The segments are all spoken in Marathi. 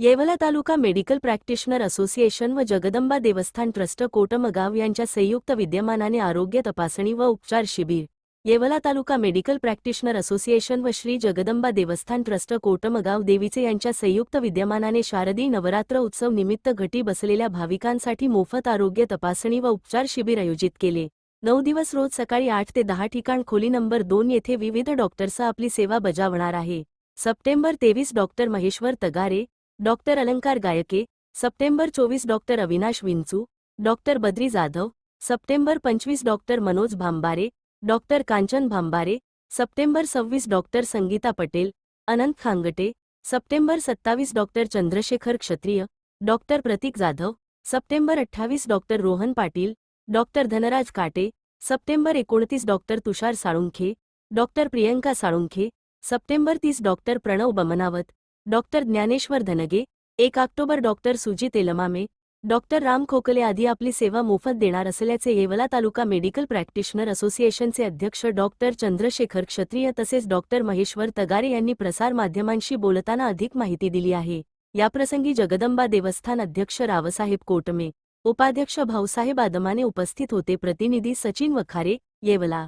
Yeola taluka medical practitioner association व जगदंबा देवस्थान ट्रस्ट कोटमगाव यांच्या संयुक्त विद्यमानाने आरोग्य तपासणी व उपचार शिबिर. येवला तालुका मेडिकल प्रॅक्टिशनर असोसिएशन व श्री जगदंबा देवस्थान ट्रस्ट कोटमगाव देवीचे यांच्या संयुक्त विद्यमानाने शारदी नवरात्र उत्सव निमित्त घटी बसलेल्या भाविकांसाठी मोफत आरोग्य तपासणी व उपचार शिबिर आयोजित केले. नऊ दिवस रोज सकाळी आठ ते दहा ठिकाण खोली नंबर दोन येथे विविध डॉक्टर्स आपली सेवा बजावणार आहे. सप्टेंबर तेवीस डॉक्टर महेश्वर तगारे डॉक्टर अलंकार गायके सप्टेंबर चोवीस doctor Avinash Vinchu doctor Badri Jadhav September पंचवीस doctor Manoj Bhambare doctor Kanchan Bhambare September सव्वीस डॉक्टर संगीता पटेल अनंत खांगटे सप्टेंबर सत्तावीस doctor Chandrashekhar Kshatriya doctor Pratik Jadhav September अठ्ठावीस doctor Rohan Patil doctor Dhanraj Kate September एकोणतीस doctor Tushar Salunkhe doctor Priyanka Salunkhe September तीस डॉक्टर प्रणव बमनावत डॉक्टर ज्ञानेश्वर धनगे एक October doctor Sujit Elmame doctor Ram Khokle आधी आपली सेवा मोफत देणार असल्याचे येवला तालुका मेडिकल प्रॅक्टिशनर असोसिएशनचे अध्यक्ष डॉक्टर चंद्रशेखर क्षत्रिय तसेच डॉक्टर महेश्वर तगारे यांनी प्रसार माध्यमांशी बोलताना अधिक माहिती दिली आहे. याप्रसंगी जगदंबा देवस्थान अध्यक्ष रावसाहेब कोटमे उपाध्यक्ष भाऊसाहेब आदमाने उपस्थित होते. प्रतिनिधी सचिन वखारे येवला.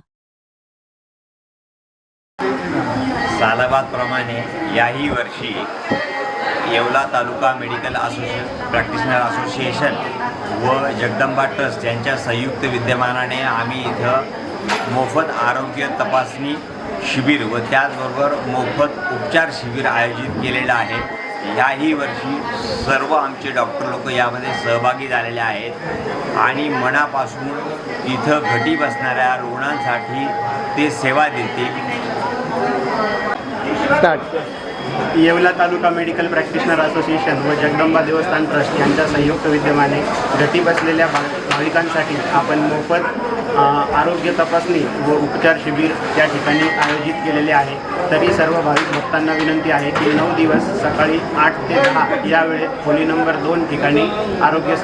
सालाबादप्रमाणे याही वर्षी येवला तालुका मेडिकल असोसिए प्रॅक्टिशनर असोसिएशन व जगदंबा ट्रस्ट यांच्या संयुक्त विद्यमानाने आम्ही इथं मोफत आरोग्य तपासणी शिबिर व त्याचबरोबर मोफत उपचार शिबिर आयोजित केलेलं आहे. याही वर्षी सर्व आमचे डॉक्टर लोक यामध्ये सहभागी झालेले आहेत. आणि मनापासून इथं घटी बसणाऱ्या रुग्णांसाठी ते सेवा देतील. येवला तालुका मेडिकल प्रॅक्टिशनर असोसिएशन व जगदंबा देवस्थान ट्रस्ट यांच्या संयुक्त विद्यमाने घटी बसलेल्या भाग भाविकांसाठी आपण मोफत आरोग्य तपासणी व उपचार शिबिर या ठिकाणी आयोजित केलेले आहे. तरी सर्व भाविक भक्तांना विनंती आहे की नऊ दिवस सकाळी आठ ते दहा या वेळेत खोली नंबर दोन ठिकाणी आरोग्य